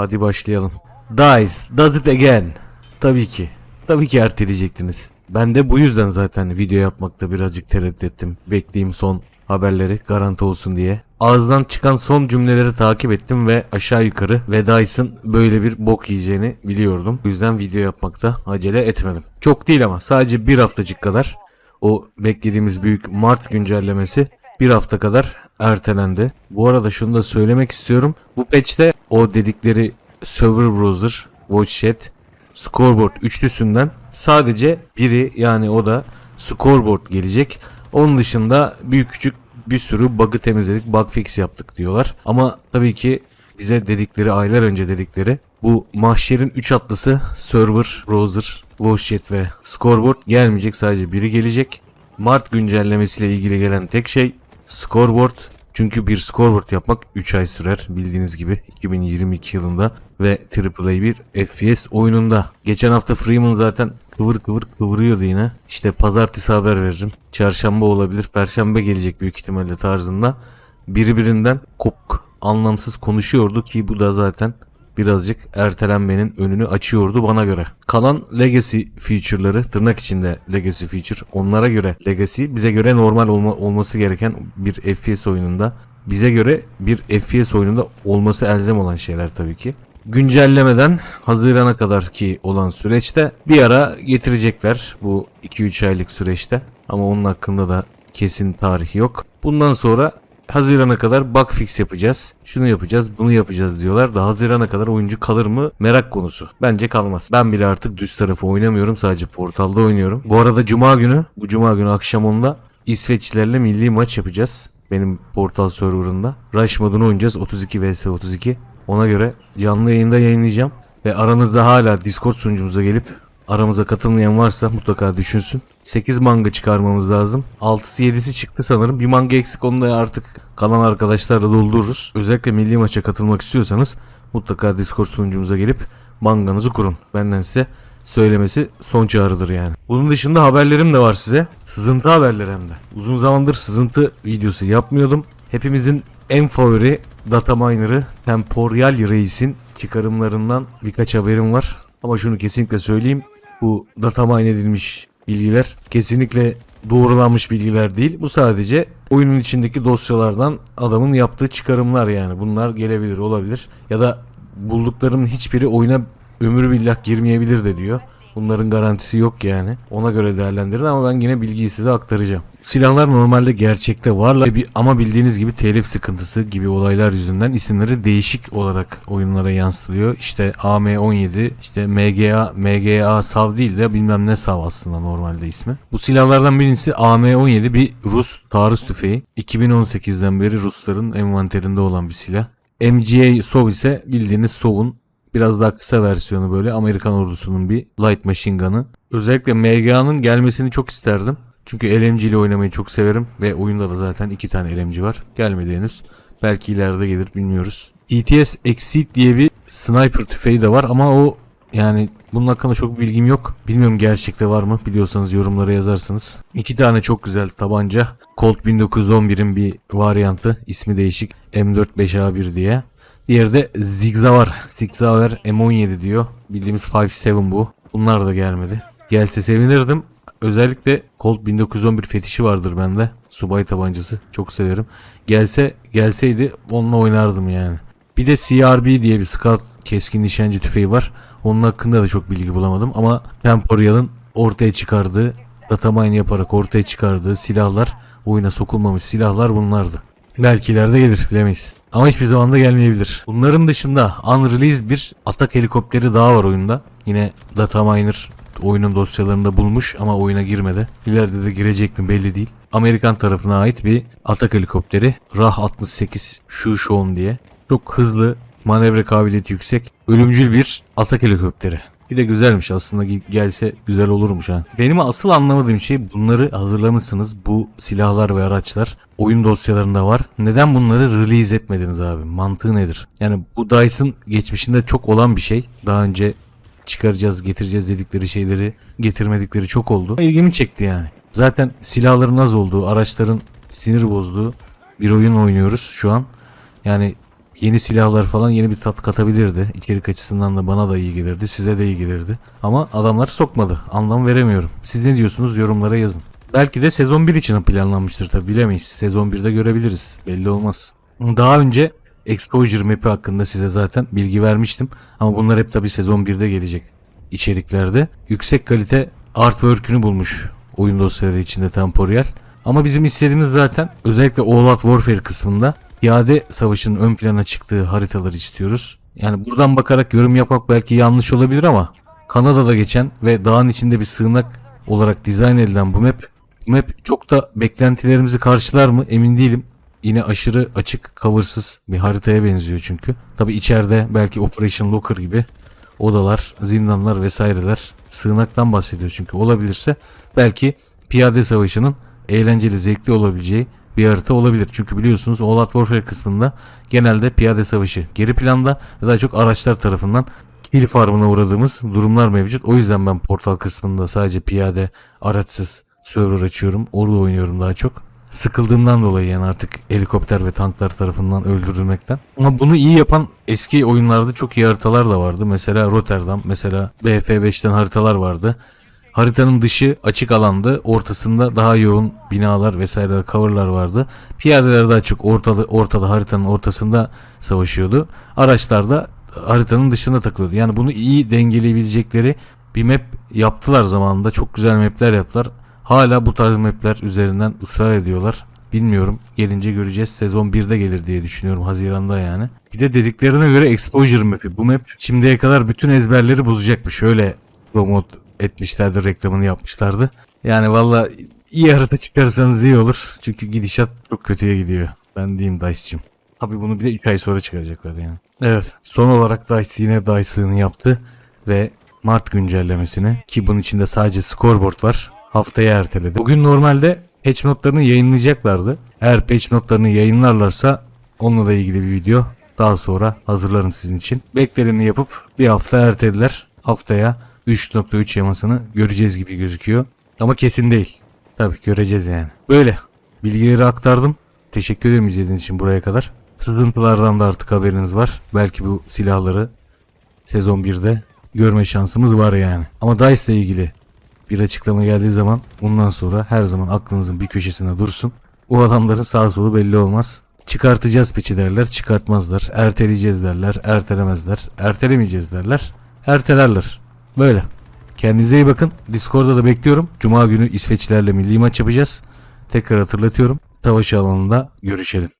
Hadi başlayalım. Dice, does it again. Tabii ki. Tabii ki erteleyecektiniz. Ben de bu yüzden zaten video yapmakta birazcık tereddüt ettim. Bekleyeyim son haberleri garanti olsun diye. Ağızdan çıkan son cümleleri takip ettim ve aşağı yukarı ve Dice'ın böyle bir bok yiyeceğini biliyordum. Bu yüzden video yapmakta acele etmedim. Çok değil ama sadece bir haftacık kadar o beklediğimiz büyük Mart güncellemesi bir hafta kadar ertelendi. Bu arada şunu da söylemek istiyorum. Bu patch'te o dedikleri server browser, watchchat, scoreboard üçlüsünden sadece biri yani o da scoreboard gelecek. Onun dışında büyük küçük bir sürü bug'ı temizledik, bug fix yaptık diyorlar. Ama tabii ki bize dedikleri aylar önce dedikleri bu mahşerin 3 atlısı server, browser, watchchat ve scoreboard gelmeyecek sadece biri gelecek. Mart güncellemesiyle ilgili gelen tek şey scoreboard. Çünkü bir scoreboard yapmak 3 ay sürer bildiğiniz gibi 2022 yılında ve AAA bir FPS oyununda. Geçen hafta Freeman zaten kıvır kıvır kıvırıyordu yine. İşte pazartesi haber veririm. Çarşamba olabilir, perşembe gelecek büyük ihtimalle tarzında. Birbirinden kopuk, anlamsız konuşuyordu ki bu da zaten birazcık ertelenmenin önünü açıyordu bana göre. Kalan legacy feature'ları tırnak içinde legacy feature onlara göre legacy bize göre normal olma, olması gereken bir FPS oyununda bize göre bir FPS oyununda olması elzem olan şeyler tabii ki. Güncellemeden Haziran'a kadar ki olan süreçte bir ara getirecekler bu 2-3 aylık süreçte ama onun hakkında da kesin tarihi yok. Bundan sonra Haziran'a kadar bug fix yapacağız. Şunu yapacağız, bunu yapacağız diyorlar da Haziran'a kadar oyuncu kalır mı? Merak konusu. Bence kalmaz. Ben bile artık düz tarafı oynamıyorum. Sadece portalda oynuyorum. Bu arada cuma günü, bu cuma günü akşam 10'da İsveçlilerle milli maç yapacağız. Benim portal serverında. Rush modunu oynayacağız. 32 vs 32. Ona göre canlı yayında yayınlayacağım. Ve aranızda hala Discord sunucumuza gelip aramıza katılmayan varsa mutlaka düşünsün. 8 manga çıkarmamız lazım. 6'sı 7'si çıktı sanırım. Bir manga eksik onu da artık kalan arkadaşlarla doldururuz. Özellikle milli maça katılmak istiyorsanız mutlaka Discord sunucumuza gelip manganızı kurun. Benden size söylemesi son çağrıdır yani. Bunun dışında haberlerim de var size. Sızıntı haberleri hem de. Uzun zamandır sızıntı videosu yapmıyordum. Hepimizin en favori data miner'ı Temporal Reis'in çıkarımlarından birkaç haberim var. Ama şunu kesinlikle söyleyeyim. Bu data mine edilmiş bilgiler kesinlikle doğrulanmış bilgiler değil. Bu sadece oyunun içindeki dosyalardan adamın yaptığı çıkarımlar yani. Bunlar gelebilir, olabilir. Ya da bulduklarımın hiçbiri oyuna ömür billah girmeyebilir de diyor. Bunların garantisi yok yani. Ona göre değerlendirin ama ben yine bilgiyi size aktaracağım. Silahlar normalde gerçekte varlar ama bildiğiniz gibi telif sıkıntısı gibi olaylar yüzünden isimleri değişik olarak oyunlara yansıtılıyor. İşte AM17, işte MGA, MGA SAV değil de bilmem ne SAV aslında normalde ismi. Bu silahlardan birincisi AM17 bir Rus taarruz tüfeği. 2018'den beri Rusların envanterinde olan bir silah. MGA SOV ise bildiğiniz SOV'un biraz daha kısa versiyonu böyle Amerikan ordusunun bir light machine gun'ı. Özellikle MGA'nın gelmesini çok isterdim. Çünkü LMG ile oynamayı çok severim ve oyunda da zaten iki tane LMG var. Gelmedi henüz. Belki ileride gelir bilmiyoruz. ETS Exceed diye bir sniper tüfeği de var ama o yani bunun hakkında çok bilgim yok. Bilmiyorum gerçekte var mı? Biliyorsanız yorumlara yazarsınız. İki tane çok güzel tabanca. Colt 1911'in bir varyantı. ismi değişik. M45A1 diye. Diğeri de Zigzauer. Zigzauer M17 diyor. Bildiğimiz 5.7 bu. Bunlar da gelmedi. Gelse sevinirdim. Özellikle Colt 1911 fetişi vardır bende. Subay tabancası. Çok severim. Gelse gelseydi onunla oynardım yani. Bir de CRB diye bir scout keskin nişancı tüfeği var. Onun hakkında da çok bilgi bulamadım ama Temporial'ın ortaya çıkardığı datamine yaparak ortaya çıkardığı silahlar oyuna sokulmamış silahlar bunlardı. Belki ileride gelir bilemeyiz. Ama hiçbir zaman da gelmeyebilir. Bunların dışında unreleased bir atak helikopteri daha var oyunda. Yine data miner oyunun dosyalarında bulmuş ama oyuna girmedi. İleride de girecek mi belli değil. Amerikan tarafına ait bir atak helikopteri. RAH 68 Shushown diye. Çok hızlı, manevra kabiliyeti yüksek, ölümcül bir atak helikopteri. Bir de güzelmiş aslında Gel- gelse güzel olurmuş ha. Benim asıl anlamadığım şey bunları hazırlamışsınız bu silahlar ve araçlar oyun dosyalarında var. Neden bunları release etmediniz abi? Mantığı nedir? Yani bu DICE'ın geçmişinde çok olan bir şey. Daha önce çıkaracağız, getireceğiz dedikleri şeyleri getirmedikleri çok oldu. İlgimi çekti yani. Zaten silahların az olduğu, araçların sinir bozduğu bir oyun oynuyoruz şu an. Yani yeni silahlar falan yeni bir tat katabilirdi. İçerik açısından da bana da iyi gelirdi. Size de iyi gelirdi. Ama adamlar sokmadı. Anlam veremiyorum. Siz ne diyorsunuz yorumlara yazın. Belki de sezon 1 için planlanmıştır tabi bilemeyiz. Sezon 1'de görebiliriz. Belli olmaz. Daha önce Exposure map'i hakkında size zaten bilgi vermiştim. Ama bunlar hep tabi sezon 1'de gelecek içeriklerde. Yüksek kalite artwork'ünü bulmuş oyun dosyaları içinde Temporeal. Ama bizim istediğimiz zaten özellikle All Out Warfare kısmında piyade savaşının ön plana çıktığı haritaları istiyoruz. Yani buradan bakarak yorum yapmak belki yanlış olabilir ama Kanada'da geçen ve dağın içinde bir sığınak olarak dizayn edilen bu map bu map çok da beklentilerimizi karşılar mı emin değilim. Yine aşırı açık, coversız bir haritaya benziyor çünkü. Tabi içeride belki Operation Locker gibi odalar, zindanlar vesaireler sığınaktan bahsediyor çünkü olabilirse belki piyade savaşının eğlenceli, zevkli olabileceği bir harita olabilir. Çünkü biliyorsunuz Out Warfare kısmında genelde piyade savaşı geri planda ve daha çok araçlar tarafından kill farmına uğradığımız durumlar mevcut. O yüzden ben portal kısmında sadece piyade, araçsız server açıyorum. Orada oynuyorum daha çok. Sıkıldığımdan dolayı yani artık helikopter ve tanklar tarafından öldürülmekten. Ama bunu iyi yapan eski oyunlarda çok iyi haritalar da vardı. Mesela Rotterdam, mesela BF5'ten haritalar vardı. Haritanın dışı açık alandı. Ortasında daha yoğun binalar vesaire coverlar vardı. Piyadeler daha çok ortada, ortada haritanın ortasında savaşıyordu. Araçlar da haritanın dışında takılıyordu. Yani bunu iyi dengeleyebilecekleri bir map yaptılar zamanında. Çok güzel mapler yaptılar. Hala bu tarz mapler üzerinden ısrar ediyorlar. Bilmiyorum. Gelince göreceğiz. Sezon 1'de gelir diye düşünüyorum. Haziranda yani. Bir de dediklerine göre Exposure map'i. Bu map şimdiye kadar bütün ezberleri bozacakmış. Öyle promote etmişlerdi. Reklamını yapmışlardı. Yani valla iyi harita çıkarsanız iyi olur. Çünkü gidişat çok kötüye gidiyor. Ben diyeyim Dice'cim. Abi bunu bir de 3 ay sonra çıkaracaklar yani. Evet. Son olarak Dice yine Dice'ını yaptı. Ve Mart güncellemesini ki bunun içinde sadece scoreboard var. Haftaya erteledi. Bugün normalde patch notlarını yayınlayacaklardı. Eğer patch notlarını yayınlarlarsa onunla da ilgili bir video daha sonra hazırlarım sizin için. Beklerini yapıp bir hafta ertelediler. Haftaya 3.3 yamasını göreceğiz gibi gözüküyor. Ama kesin değil. Tabii göreceğiz yani. Böyle. Bilgileri aktardım. Teşekkür ederim izlediğiniz için buraya kadar. Sızıntılardan da artık haberiniz var. Belki bu silahları sezon 1'de görme şansımız var yani. Ama DICE ile ilgili bir açıklama geldiği zaman bundan sonra her zaman aklınızın bir köşesine dursun. O adamların sağ solu belli olmaz. Çıkartacağız piçi derler, çıkartmazlar. Erteleyeceğiz derler, ertelemezler. Ertelemeyeceğiz derler, ertelerler. Böyle. Kendinize iyi bakın. Discord'da da bekliyorum. Cuma günü İsveçlerle milli maç yapacağız. Tekrar hatırlatıyorum. Savaş alanında görüşelim.